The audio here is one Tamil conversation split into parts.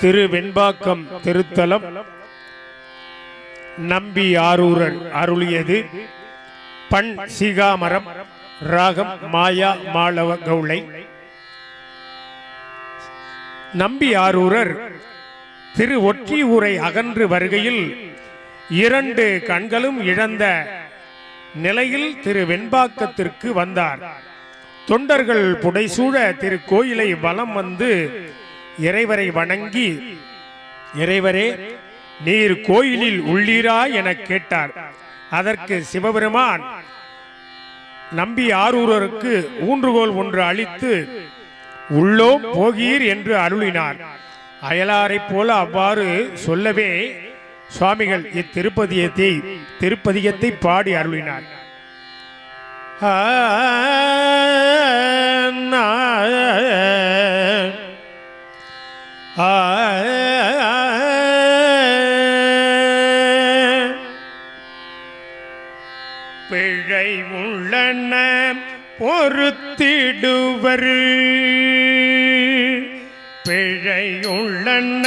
திரு வெண்பாக்கம் திருத்தலம். நம்பி ஆரூரன் அருளியது பண் சிகாமரம் ராகம் மாயா மாளவ கவுளை. நம்பி ஆரூரர் திரு ஒற்றி ஊரை அகன்று வருகையில் இரண்டு கண்களும் இழந்த நிலையில் திரு வெண்பாக்கத்திற்கு வந்தார். தொண்டர்கள் புடைசூழ திரு கோயிலை வலம் வந்து இறைவரை வணங்கி இறைவரே நீர் கோயிலில் உள்ளீரா என கேட்டார். அதற்கு சிவபெருமான் நம்பி ஆரூரருக்கு ஊன்றுகோல் ஒன்று அளித்து உள்ளோ போகீர் என்று அருளினார். அயலாரைப் போல அவ்வாறு சொல்லவே சுவாமிகள் இத்திருப்பதியத்தை திருப்பதியத்தை பாடி அருளினார். ஆ, பிழை உள்ளன பொறுத்திடுவர். பிழை உள்ளன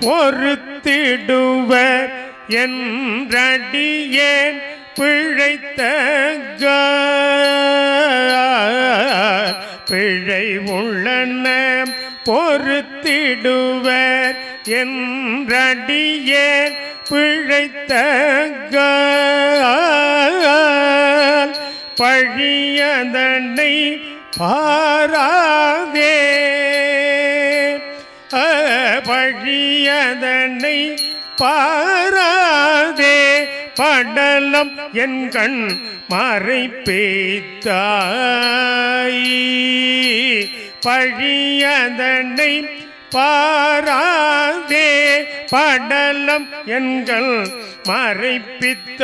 பொறுத்திடுவர் என்றடியேன் பிழைத்த பிழை உள்ளன பொறுத்திடுவர் என்றடியே பிழைத்த பழியதனை பாராதே. பழியதனை பாராதே. படலம் என் கண் மறைப்பேத்தாய். பழியதனை பாராதே படலம் எங்கள் மறைப்பித்தாய்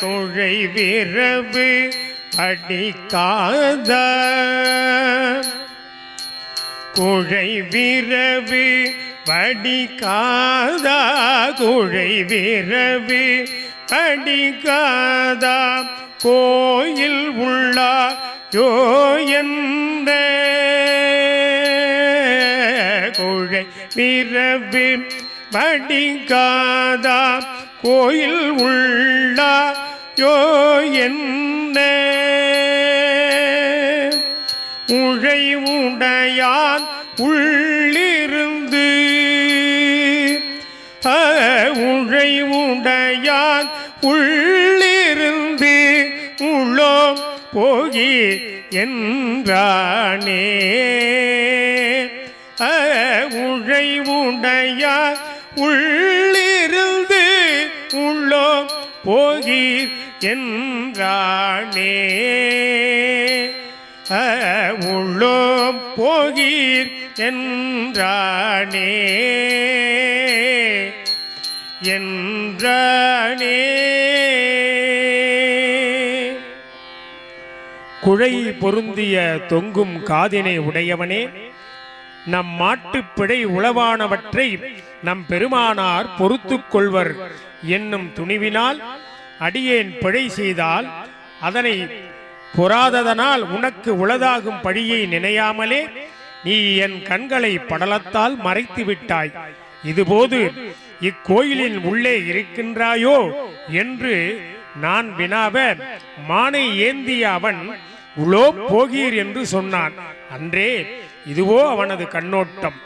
கொழை விரவு படிக்காத குழை விரவு வடிக்காதா? குழை விரவு படிக்காதா கோயில் உள்ளா யோ என்ற பிறவி விரவு கோயில் உள்ளா யோ என்ன? உழை உடையான் உள்ளிருந்து அ, உழை உடையான் உள்ளிருந்து உள்ளோ போகி என்றானே. உடையான் உள்ளிருந்து உள்ளோ போகிர் என்றானே. அ, உள்ளோம் போகீர் என்றானே. என்றானே. குழை பொருந்திய தொங்கும் காதினை உடையவனே. நம் மாட்டுப் பிழை உளவானவற்றை நம் பெருமானார் பொறுத்துக் கொள்வர். என்னும் துணிவினால் அடியேன் பிழை செய்தால் அதனை பொறாததனால் உனக்கு உளதாகும் பழியை நினையாமலே நீ என் கண்களை படலத்தால் மறைத்து விட்டாய். இதுபோது இக்கோயிலின் உள்ளே இருக்கின்றாயோ என்று நான் வினாவ மானை ஏந்திய அவன் உளோ போகீர் என்று சொன்னான். அன்றே இதுவோ அவனது கண்ணோட்டம்.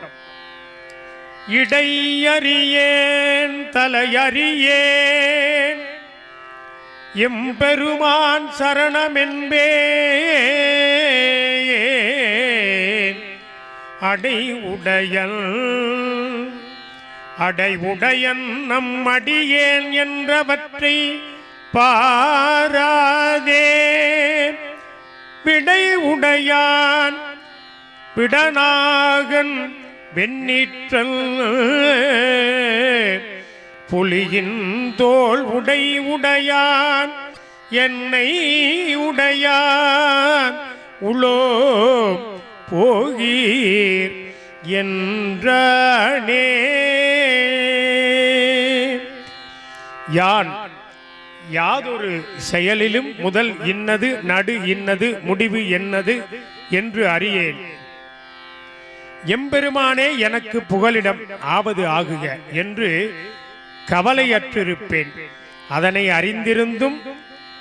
இடையறியேன் தலையறியேன் எம்பெருமான் சரணமென்பே அடை உடையன் அடை உடையன் நம் அடியேன் என்றவற்றை பாராதே. விடை உடையான் விடனாகன் வெண்ணீற்றல் புலியின் தோல் உடை உடையான் என்னை உடையான் உளோ போகீர் என்றே யான் யாதொரு செயலிலும் முதல் இன்னது நடு இன்னது முடிவு என்னது என்று அறியேன். எம்பெருமானே எனக்கு புகலிடம் ஆவது ஆகுக என்று கவலையற்றிருப்பேன். அதனை அறிந்திருந்தும்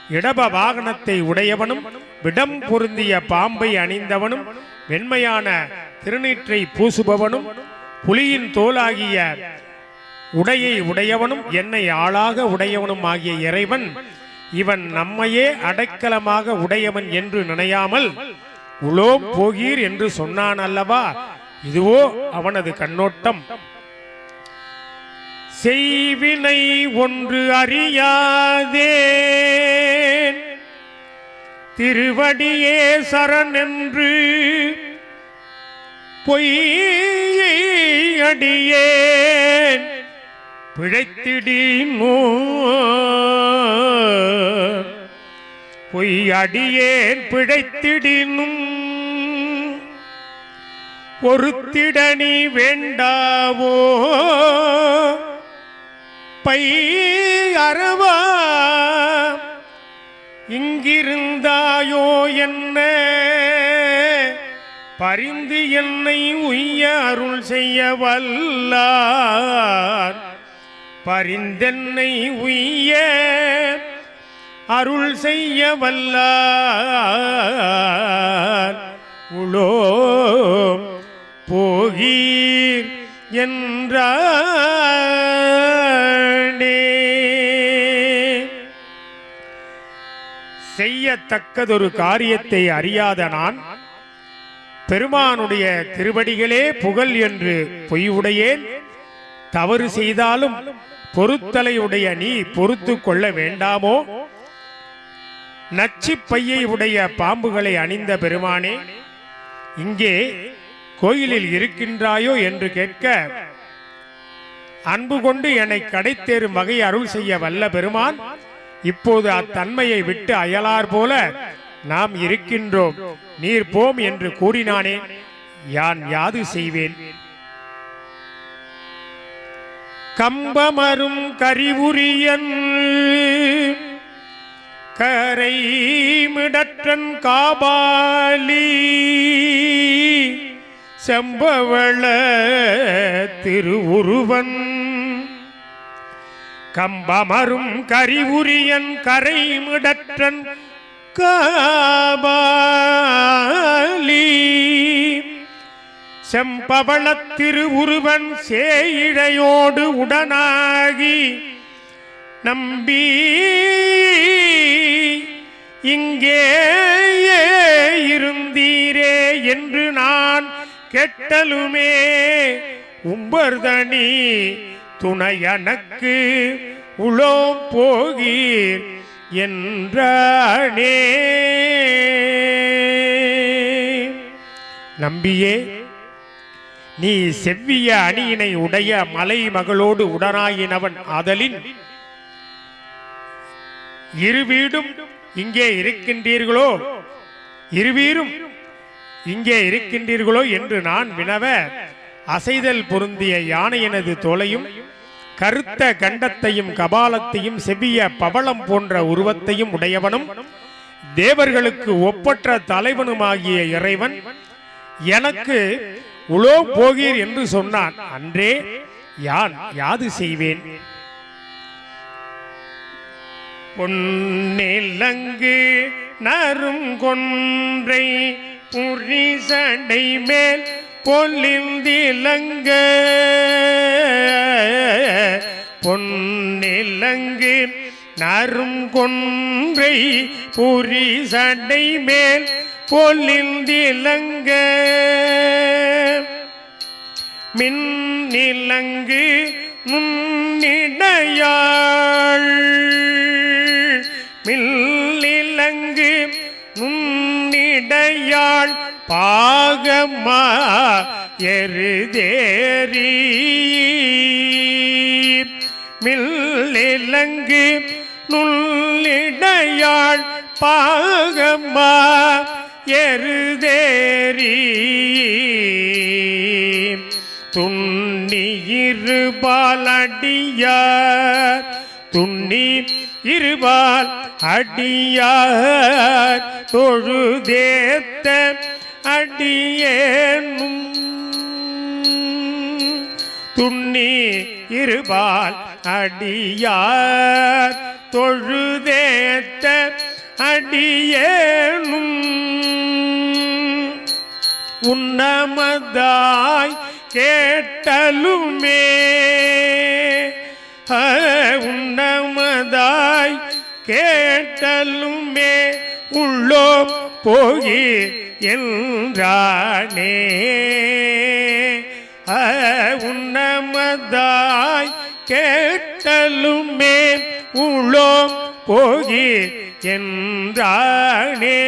இடப வாகனத்தை உடையவனும் விடம் பொருந்திய பாம்பை அணிந்தவனும் வெண்மையான திருநீற்றை பூசுபவனும் புலியின் தோலாகிய உடையை உடையவனும் என்னை ஆளாக உடையவனும் ஆகிய இறைவன் இவன் நம்மையே அடைக்கலமாக உடையவன் என்று நினையாமல் உலோம் போகீர் என்று சொன்னான் அல்லவா? இதுவோ அவனது கண்ணோட்டம். செய்வினை ஒன்று அறியாதே திருவடியே சரண் என்று பொய்யடியேன் பொய்யடியேன் பொய் பிழைத்திடினும் பொறுத்திடனி வேண்டாவோ? பை அறவா? இங்கிருந்தாயோ என்ன? பரிந்து என்னை உய்ய அருள் செய்ய வல்லார். பரிந்தென்னை உய்ய அருள் செய்ய வல்லார். உளோ போகீர் செய்யத்தக்கதொரு காரியத்தை அறியாத நான் பெருமானுடைய திருவடிகளே புகழ் என்று பொய்யுடையேன். தவறு செய்தாலும் பொறுத்தலையுடைய நீ பொறுத்து கொள்ள வேண்டாமோ? நச்சு பையை உடைய பாம்புகளை அணிந்த பெருமானே இங்கே கோயிலில் இருக்கின்றாயோ என்று கேட்க அன்பு கொண்டு என்னை கடைத்தேறும் வகை அருள் செய்ய வல்ல பெருமான் இப்போது அத்தன்மையை விட்டு அயலார் போல நாம் இருக்கின்றோம். நீர் போம் என்று கூறினானே யான் யாது செய்வேன்? கம்பமரும் கரிவுரியன் கரை மிடற்றன் காபாலி செம்பவள திருவுருவன். கம்பமரும் கரிவுரியன் கரைமிடற்றன் காபாலி. செம்பவளத் திருவுருவன் சேயிழையோடு உடனாகி நம்பி இங்கே இருந்தீரே என்று நான் கெட்டலுமே உம்பர்தனி துணையனக்கு உளோம் போகீர் என்றானே. நம்பியே நீ செவ்விய அணியினை உடைய மலை மகளோடு உடனாயினவன் ஆதலின். இருவீடும் இங்கே இருக்கின்றீர்களோ? இருவீரும் இங்கே இருக்கின்றீர்களோ என்று நான் வினவ அசைதல் பொருந்திய யானையினது தோலையும் கருத்த கண்டத்தையும் கபாலத்தையும் செவிய பவளம் போன்ற உருவத்தையும் உடையவனும் தேவர்களுக்கு ஒப்பற்ற தலைவனுமாகிய இறைவன் எனக்கு உலோ போகீர் என்று சொன்னான். அன்றே யான் யாது செய்வேன்? பொன்னிலங்கு நறுங்கொன்றை புரிசடை மேல் பொல்லிந்திலங்க பொன்னிலங்கு நறுங்கொன்றை புரிசடை மேல் பொல்லிந்திலங்க மின்னிலங்கு முன்னிடையாள். முன்னிடையாள் பாகம்மா எருதேரி மில்லிலங்கு நுள்ளிடையாள் பாகம்மா எருதேரி துண்ணி இருபால் துண்ணி இருபால் அடியார் தொழுதேத்த அடியேனும். துண்ணி இருபால் அடியார் தொழுதேத்த அடியேனும். உன்னமதாய் கேட்டலுமே. உன்னமதாய் கேட்டலுமே உள்ளோ போகி என்றானே. உன்னமதாய் கேட்டலுமே உள்ளோ போகி என்றானே.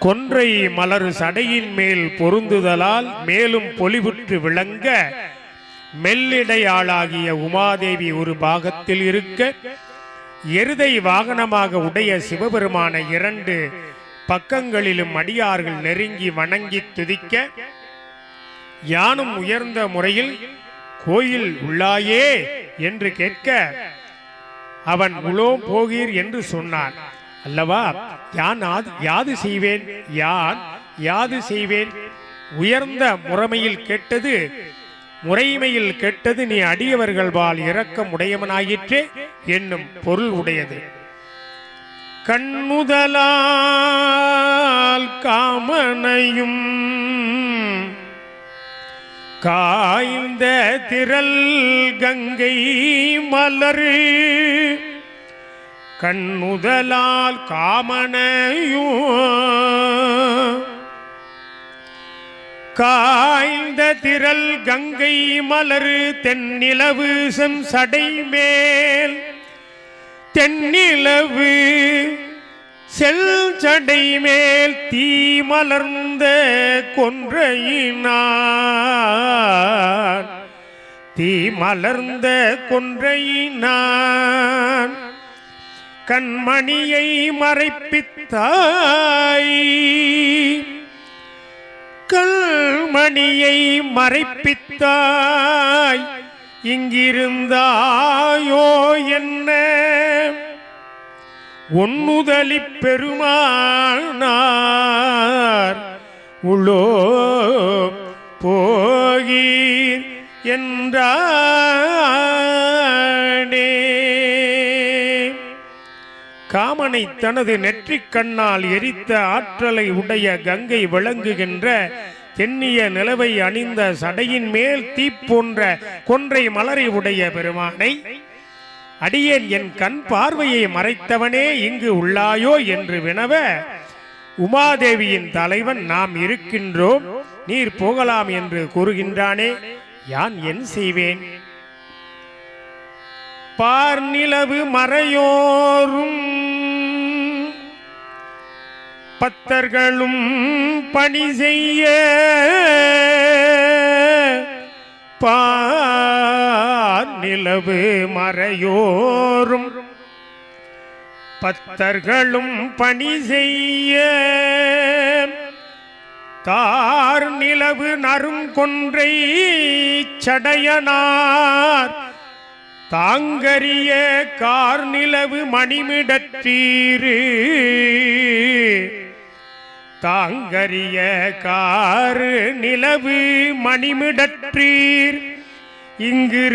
கொன்றை மலர் சடையின் மேல் பொருந்துதலால் மேலும் பொலிவுற்று விளங்க மெல்லிடையாளாகிய உமாதேவி ஒரு பாகத்தில் இருக்க எருதை வாகனமாக உடைய சிவபெருமான இரண்டு பக்கங்களிலும் அடியார்கள் நெருங்கி வணங்கி துதிக்க யானும் உயர்ந்த முறையில் கோயில் உள்ளாயே என்று கேட்க அவன் உலோம் போகீர் என்று சொன்னான். அல்லவா? யான் யாது செய்வேன்? யான் யாது செய்வேன்? உயர்ந்த முறைமையில் கேட்டது முறைமையில் கெட்டது நீ அடியவர்கள் இறக்கம் இரக்கம் உடையவனாயிற்றே என்னும் பொருள் உடையது. கண்முதலால் காமனையும் காய்ந்த திரல் கங்கை மலரு கண்ணுதலால் காமனையும். காய்ந்த திரள் கங்கை மலரு தென்னிலவு செம் சடைமேல் தென்னிலவு செல் சடைமேல் தீ மலர்ந்த கொன்றையினான். தீ மலர்ந்த கொன்றையினான். கண்மணியை மறைப்பித்தாய். கல்மணியை மறைப்பித்தாய். இங்கிருந்தாயோ என்ன? ஒன்னுதலி பெருமானார் உள்ளோ போகீர் என்றே காமனை தனது நெற்றிக் கண்ணால் எரித்த ஆற்றலை உடைய கங்கை விளங்குகின்ற தென்னிய நிலவை அணிந்த சடையின் மேல் தீ போன்ற கொன்றை மலரை உடைய பெருமானை அடியேன் என் கண் பார்வையை மறைத்தவனே இங்கு உள்ளாயோ என்று வினவ உமாதேவியின் தலைவன் நாம் இருக்கின்றோம் நீர் போகலாம் என்று கூறுகின்றானே யான் என் செய்வேன்? பார்நிலவு மறையோரும். பத்தர்களும் பணி செய்ய பார்நிலவு மறையோரும். பத்தர்களும் பணி செய்ய தார் நிலவு நறுங்கொன்றை சடையனார். தாங்கரிய கார்நிலவு மணிமிடத்தீரு. தாங்கரிய காரு நிலவு மணிமிடற்றீர் இங்கிருந்தீரே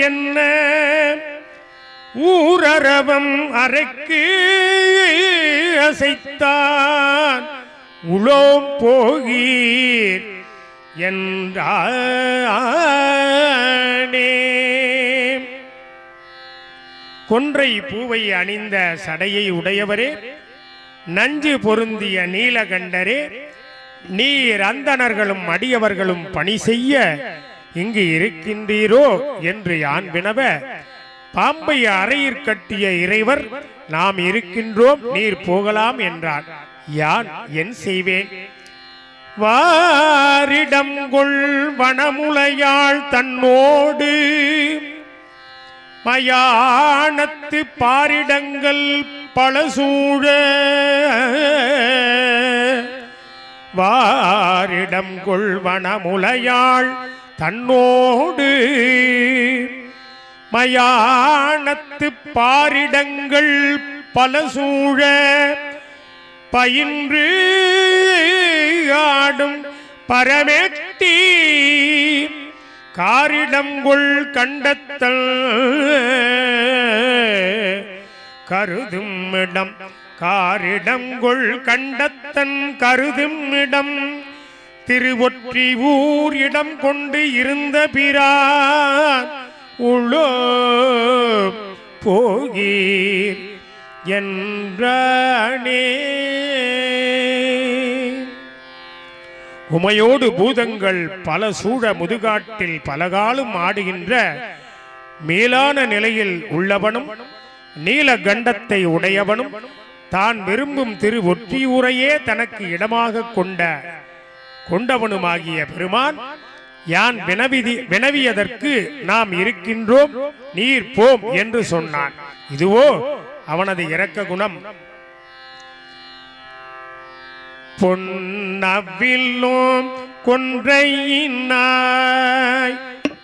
என்ன? ஊரரவம் அரைக்கு அசைத்தான். உளோம் போகீர். என்றானே. கொன்றை பூவை அணிந்த சடையை உடையவரே நஞ்சு பொருந்திய நீலகண்டரே நீர் அந்தணர்களும் அடியவர்களும் பணி செய்ய இங்கு இருக்கின்றீரோ என்று யான் வினவ பாம்பை அறையிற் கட்டிய இறைவர் நாம் இருக்கின்றோம் நீர் போகலாம் என்றார் யான் என் செய்வேன்? வாரிடம் கொள் வனமுலையாள் தன்னோடு. மயானத்து பாரிடங்கள் பல சூழ வாரிடம் கொள் வனமுலையாள் தன்னோடு. மயானத்து பாரிடங்கள் பல சூழ பயின்று ஆடும் பரமேட்டி காரிடங்கொள் கண்டத்தல் கருதும் இடம் காரிடங்கொள் கண்டத்தன் கருதும் இடம் திருவொற்றி ஊர் இடம் கொண்டு இருந்த பிரார் உளோ போகீர் என்றே உமையோடு பூதங்கள் பல சூழ முதுகாட்டில் பலகாலும் ஆடுகின்ற மேலான நிலையில் உள்ளவனும் நீல கண்டத்தை உடையவனும் தான் விரும்பும் திரு ஒற்றியூரையே தனக்கு இடமாக கொண்ட கொண்டவனுமாகிய பெருமான் யான் வினவிதி வினவியதற்கு நாம் இருக்கின்றோம் நீர் போம் என்று சொன்னான். இதுவோ அவனது இரக்க குணம். பொன்னவில்லோம் கொன்றையினாய்.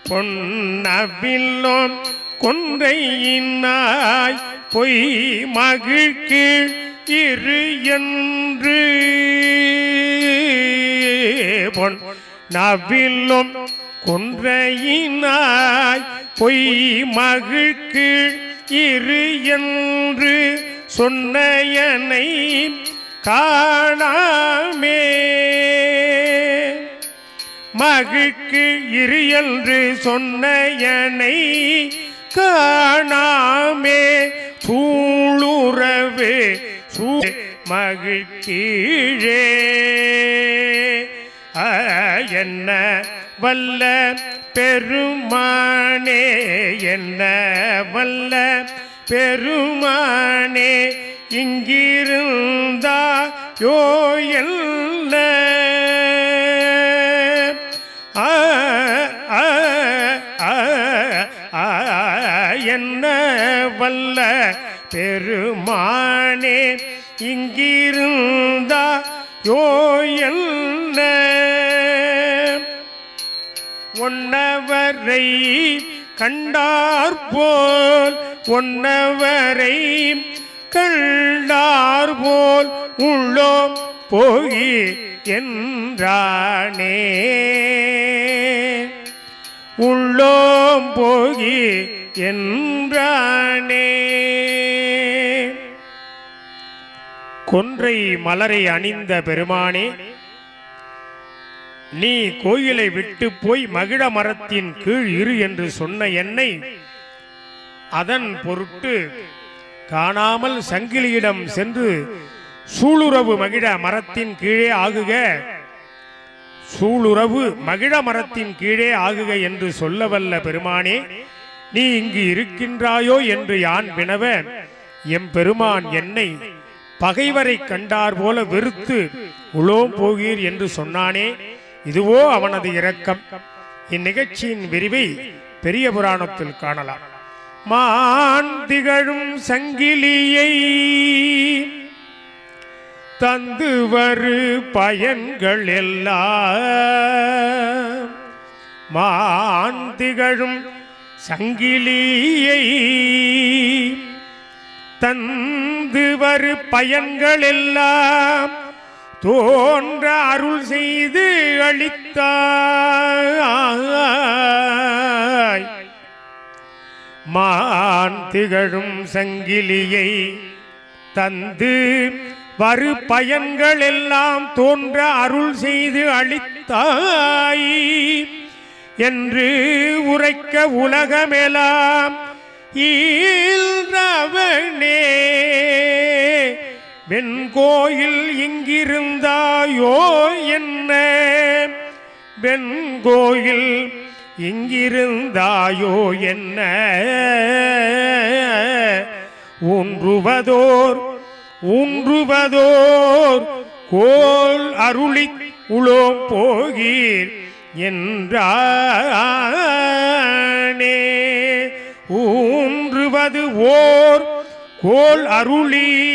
பொன்னவில்லோம் கொன்றையினாய். பொய் மகிழ்க்கு இரு என்று. பொன் நவிலும் கொன்றையினாய். பொய் மகிழ்க்கு இரு என்று சொன்னையனை காணாமே. மகிழ்க்கு இரியன்று சொன்னையனை காணாமே. சூளுறவே சூ மகிழ்கீழே ஆ, என்ன வல்ல பெருமானே என்ன வல்ல பெருமானே இங்கிருந்தா யோ என்ன வல்ல பெருமானே இங்கிருந்தா யோ ஒன்னவரை கண்டார்போல் ஒன்னவரை கண்டார் போல் உள்ளோம் போகி என்றானே. உள்ளோம் போகி என்றானே. கொன்றை மலரை அணிந்த பெருமானே நீ கோயிலை விட்டு போய் மகிழ மரத்தின் கீழ் இரு என்று சொன்ன என்னை அதன் பொருட்டு காணாமல் சங்கிலியிடம் சென்று சூளுறவு மகிழ மரத்தின் கீழே ஆகுக. சூளுறவு மகிழ மரத்தின் கீழே ஆகுக என்று சொல்லவல்ல பெருமானே. நீ இங்கு இருக்கின்றாயோ என்று யான் வினவ. எம் பெருமான் என்னை பகைவரை கண்டார் போல வெறுத்து உலோம் போகீர் என்று சொன்னானே. இதுவோ அவனது இரக்கம். இந்நிகழ்ச்சியின் விரிவை பெரிய புராணத்தில் காணலாம். மான் திகழும் சங்கிலியை தந்து வரு பயன்கள் எல்லாம். மான் திகழும் சங்கிலியை தந்து வரு பயன்கள் எல்லாம். தோன்ற அருள் செய்து அளித்தாய். மான் திகழும் சங்கிலியை தந்து வரு பயன்கள் எல்லாம் தோன்ற அருள் செய்து அளித்தாய் என்று உரைக்க உலகமெல்லாம் ஈழ்ந்தவனே வெண்கோயில் இங்கிருந்தாயோ என்ன? வெண்கோயில் இங்கிருந்தாயோ என்ன? ஊன்றுவதோர் ஊன்றுவதோர் கோல் அருளி உளோம் போகீர் என்றே ஊன்றுவது ஓர் கோல் அருளி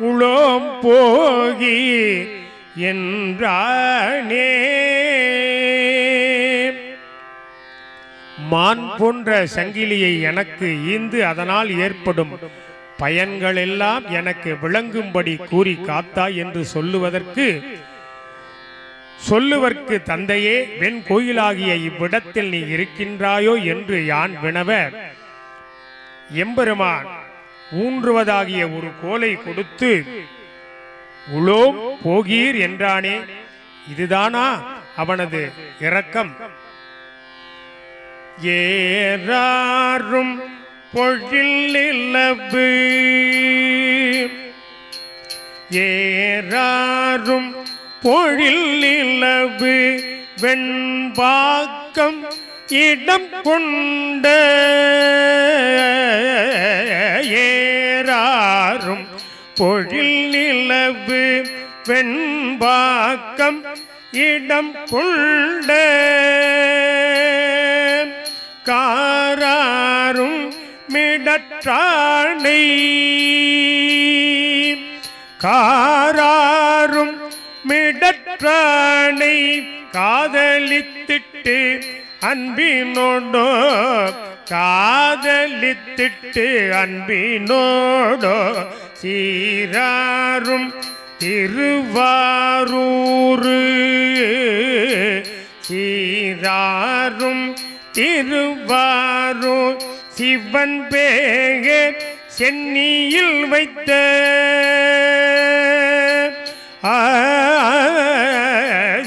உளோம் போகி என்றானே. மான் போன்ற சங்கிலியை எனக்கு ஈந்து அதனால் ஏற்படும். பயன்கள் எல்லாம் எனக்கு விளங்கும்படி கூறி காத்தாய் என்று சொல்லுவதற்கு சொல்லுவர்க்கு தந்தையே வெண் கோயிலாகிய இவ்விடத்தில் நீ இருக்கின்றாயோ என்று யான் வினவ எம்பெருமான் ஊன்றுவதாகிய ஒரு கோலை கொடுத்து உலோம் போகீர் என்றானே இதுதானா? அவனது இரக்கம். ஏறாரும் பொழில் நிலவு. ஏறாரும் பொழில் வெண்பாக்கம் இடம் கொண்ட. ஏறாரும் பொழிலிலவு வெண்பாக்கம் இடம் கொண்ட. காராரும் மிடற்றாணை காராரும் மிடற்றானை காதலித்திட்டு அன்பினோடோ காதலித்திட்டு அன்பினோடோ சீராரும் திருவாரூரு. சீராரும் திருவாரூர் சிவன் பேகர் சென்னியில் வைத்த ஆ,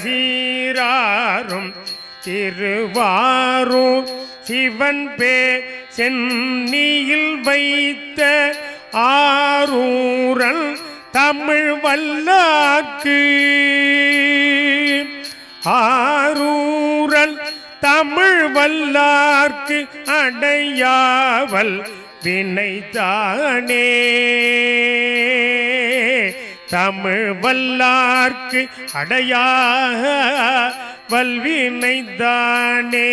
சீராரும் திருவாரூர் சிவன் பே சென்னியில் வைத்த ஆரூரன் தமிழ் வல்லாக்கு ஆரூரல் தமிழ் வல்லார்க்கு அடையாவல் வினைதானே. தமிழ் வல்லார்க்கு அடையா வல்வினைதானே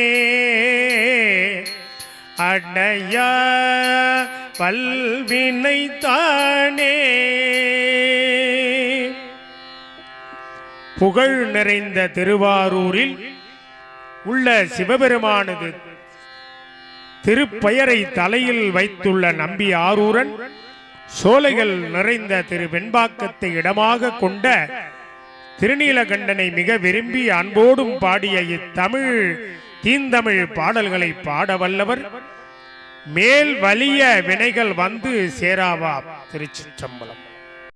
அடையா பல்வினைதானே புகழ் நிறைந்த திருவாரூரில் உள்ள சிவபெருமானது திருப்பெயரை தலையில் வைத்துள்ள நம்பி ஆரூரன் சோலைகள் நிறைந்த திரு வெண்பாக்கத்தை இடமாக கொண்ட திருநீலகண்டனை மிக விரும்பி அன்போடும் பாடிய இத்தமிழ் தீந்தமிழ் பாடல்களை பாட வல்லவர். மேல் வலிய வினைகள் வந்து சேராவா திருச்சிற்றம்பலம்.